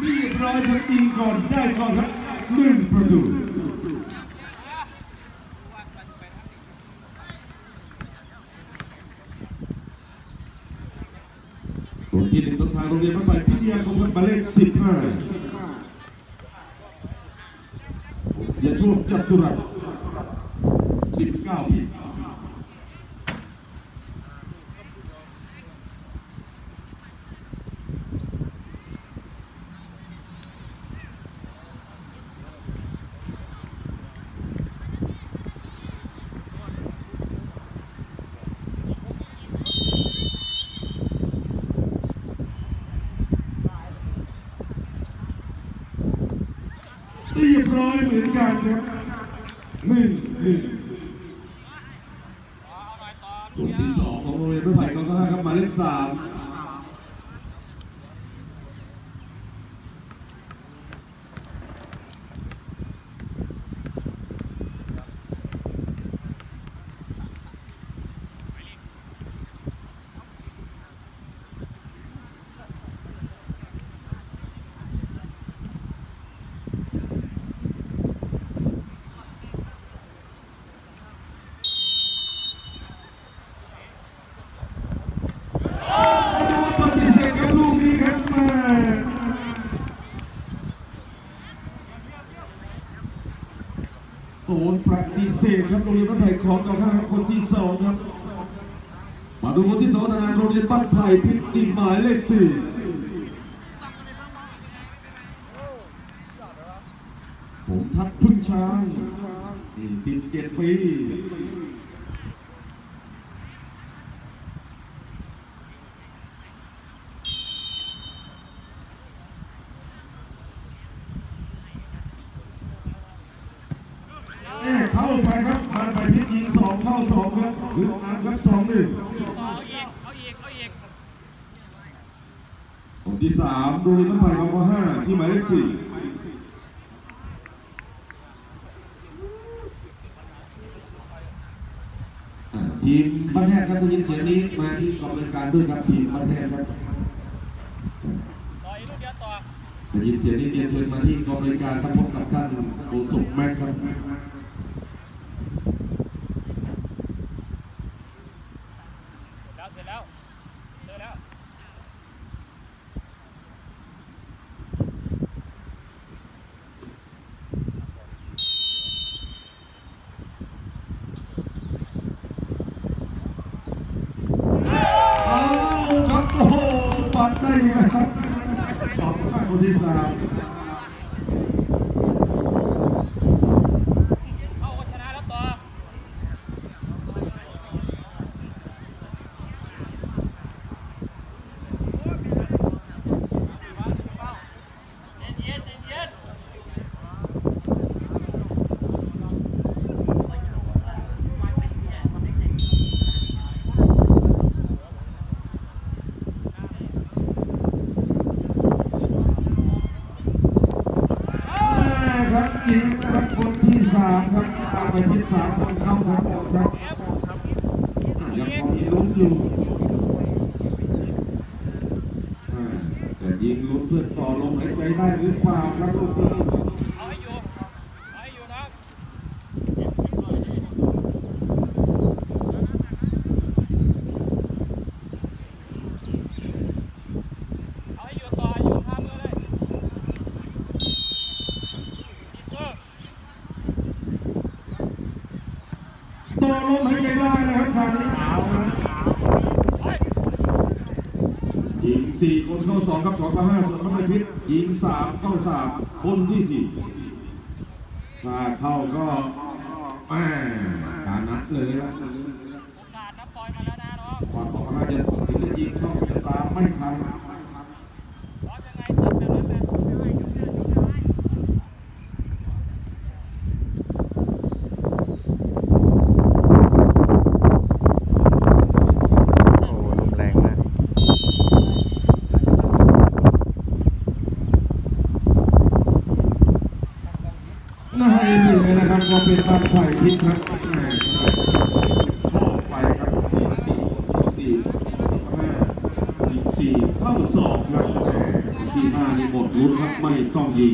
เรียบร้อยครับยิงก่อนได้ก่อนครับหนึ่งประตูตัวที่หนึ่งของทางโรงเรียนพระใหม่พิทยาคมครับหมายเลขสิบห้าอย่าช่วงจับตุรัสสิบเก้าปี เรียบร้อยเหมือนกันครับหนึ่งหนึ่งตัวที่สองของโรงเรียนพระไผ่กองห้าครับหมายเลขสามปฏิเสธครับลูกนี้ครับมา โอนปฏิเสธครับโรงเรียนบ้านไผ่ของกับข้าครับคนที่สองครับ มาดูคนที่สองทางโรงเรียนบ้านไผ่พิษดินหมายเลขสี่ผมทัดพึ่งช้างสี่สิบ เจ็ดปีแม่เข้าไปครับมาไปพิษยิงสองเข้าสองครับหรือน้ำครับสองหนึ่งเอาอีกเอาอีกเอาอีกคนที่สามดยน้ำไปกองห้าที่หมายเลขสี่ทีมบ้านแฮกครับได้ยินเสียงนี้มาที่กองบริการด้วยครับทีมบ้านแฮกครับต่ออีกลูกเดียวต่อได้ยินเสียงนี้เรียนเชิญมาที่กองบริการครับพบกับท่านโฆษกแม็กครับ แล้วเสร็จแล้วเจอแล้ว เอาครับโอ้โห ปัดได้นะครับขอบคุณมากคนที่สาม เข้าก็ชนะแล้วต่อ เย็นเย็นเย็น แม่ครับยิงครับคนที่สามครับตามไปที่สามคนเข้าทั้งหมดครับยังพอมีลุ้นอยู่แต่ยิงลุ้นเพื่อต่อลมหายใจได้หรือเปล่าครับลูกนี้ เอาให้อยู่ เอาให้อยู่นะเอาให้อยู่ต่ออยู่ข้ามมือเลยอีกเพิ่ม ต่อลมหายใจได้นะครับคราวนี้เอานะเฮ้ยยิงสี่คนเข้าสองครับของพระห้าส่วนพระพิษยิงสามเข้าสามคนที่สี่ถ้าเข้าก็แม่การนัดเลยนะโอกาสนับปล่อยมาแล้วนะน้องความของพระห้าจะถึงจะยิงเข้าจะตามไม่ทัน พร้อมยังไงตัดจากนั้นนะ โอ้ลมแรงมาก น่าให้เหนื่อยนะครับก็ เป็นบางไผ่พิษครับแม่เข้าไปครับสี่สี่สี่ห้าสี่เข้าสอบครับแม่ที่ห้านี่หมดลุ้นครับไม่ต้องยิง